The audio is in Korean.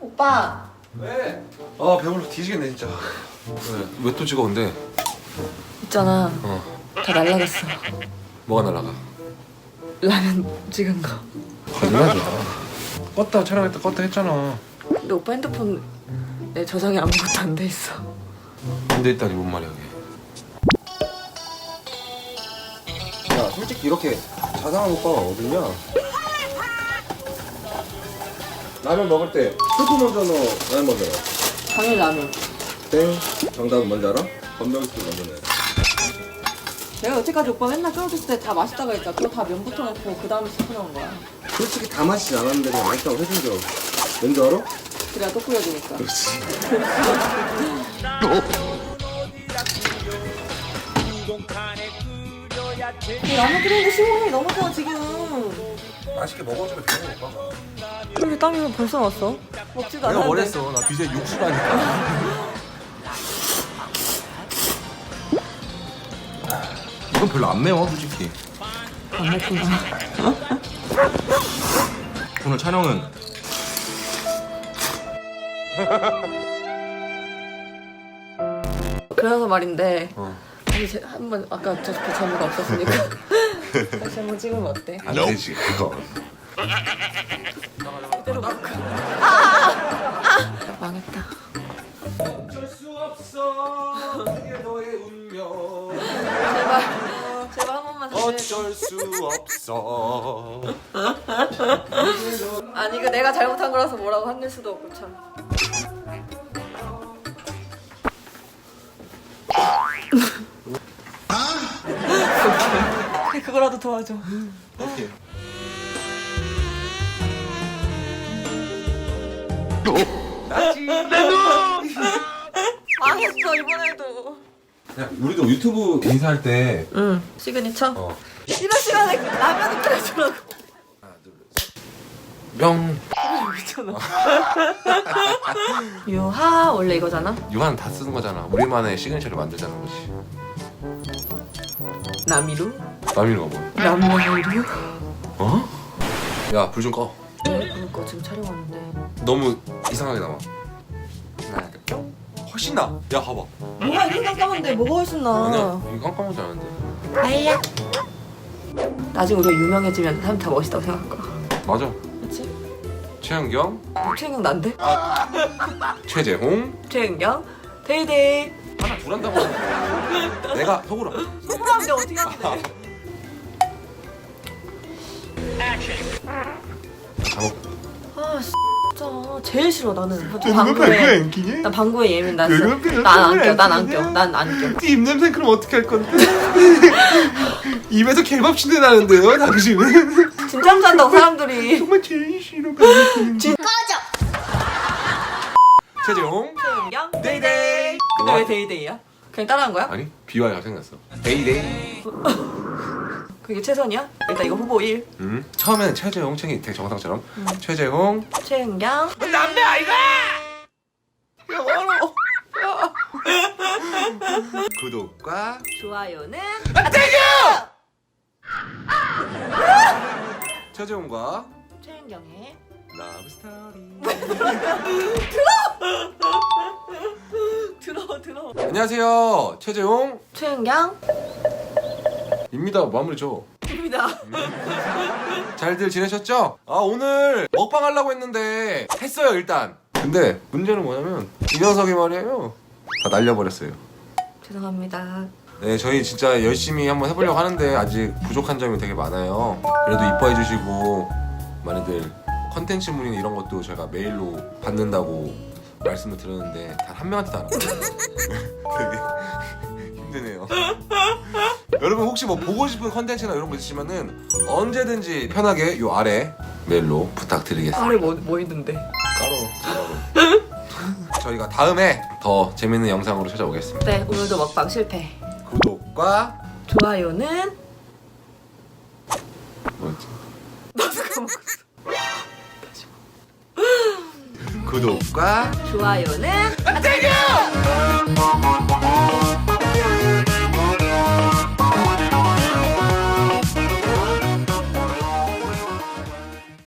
오빠 왜? 아 배불러 뒤지겠네 진짜. 왜 또 찍어 근데? 있잖아 어 다 날라갔어 뭐가 날라가? 라면 찍은 거 거짓말이야. 껐다 촬영했다 껐다 했잖아. 근데 오빠 핸드폰 내 저장에 아무것도 안 돼 있어 근데 있다니 뭔 말이야 그게. 야 솔직히 이렇게 자상한 오빠가 어딨냐? 라면 먹을 때 스프 먼저 넣어. 라면 먼저 넣어. 당연히 라면. 땡. 정답은 뭔지 알아? 건더기 스프 먼저 넣어. 내가 여태까지 오빠 맨날 끓여줬을 때 다 맛있다고 했잖아. 그거 다 면부터 넣고 그 다음에 스프 넣은 거야. 솔직히 다 마시지 않았는데 그냥 맛있다고 해준 적 왠지 알아? 그래야 또 끓여주니까. 그렇지. 이 라면 끓이는데 15분이 넘었잖아 지금 맛있게 먹어주면 되는 오빠가 그렇게 땀이 벌써 났어? 먹지도 내가 않았는데. 뭐랬어. 나 비제 육수라니까. 이건 별로 안 매워 솔직히. 안 먹구나 오늘 촬영은? 그래서 말인데 어. 아니 제, 한번 아까 저렇게 재미가 없었으니까 다시 한번 찍으면 어때? 안 되지. 그거. 이대로 막 아! 망했다. 어쩔 수 없어. 이게 너의 운명. 제발 제발 한 번만 다시 어쩔 수 없어. 아니 이거 내가 잘못한 거라서 뭐라고 한일 수도 없고 참 오케이. 그 거라도 도와줘. 오케이 망했어 이번에도. 야 우리도 유튜브 인사할 때 응 시그니처? 어. 이런 시간에 라면을 끓여주라고. 명 미쳤나 유하 원래 이거잖아? 유한 다 쓰는 거잖아. 우리만의 시그니처를 만들자는 거지 나미루? 남이가 뭐야? 라면이루? 어? 야 불 좀 꺼. 그러니까 지금 촬영하는데. 너무 이상하게 나와 훨씬 나 야 봐봐. 뭐가 이렇게 깜깜한데. 뭐가 훨씬 아니야 이거 깜깜하지 않은데. 아이야. 나중에 우리가 유명해지면 사람 다 멋있다고 생각할 거야 맞아. 그치? 최현경? 최은경 난데? 최재홍? 최은경 데이데이 하나 둘 한다고 하는데 내가 속으로 소문하는데 어떻게 하는데 작업 아 진짜 제일 싫어 나는 방구에 나 방구에 예민 나 난안 껴, 난 안 껴, 난 안 껴. 입 냄새 그럼 어떻게 할 건데? 입에서 개밥 신내 나는데요, 당신은? 진짜 한다고 사람들이. 정말 제일 싫어. 진- 최재홍? 최은경 데이데이. 근데 왜 데이데이야? 그냥 따라한 거야? 아니 비와이가 생겼어. 데이데이. 그게 최선이야? 일단 이거 후보 1. 음. 처음에는 최재홍 챙이 되게 정상처럼. 최재홍. 최은경. 남배 아이가. 어, 구독과 좋아요는 최재홍과 최은경의 러브 스토리. 들어 들어. 안녕하세요, 최재홍. 최은경. 입니다. 마무리 줘. 입니다. 잘들 지내셨죠? 아 오늘 먹방 하려고 했는데 했어요 일단 근데 문제는 뭐냐면 이 녀석이 말이에요 다 날려버렸어요 죄송합니다. 네 저희 진짜 열심히 한번 해보려고 하는데 아직 부족한 점이 되게 많아요 그래도 이뻐해 주시고 많이들 컨텐츠 문의 이런 것도 제가 메일로 받는다고 말씀을 드렸는데 단 한 명한테도 안 왔어요 되게 힘드네요 여러분 혹시 뭐 보고 싶은 컨텐츠나 이런 거 있으시면은 언제든지 편하게 요 아래 메일로 부탁드리겠습니다 아래 뭐, 뭐 있는데? 까로 저희가 다음에 더 재밌는 영상으로 찾아오겠습니다 네, 오늘도 먹방 실패. 구독과 좋아요는 뭐였지? 나도 까먹었어. 구독과 좋아요는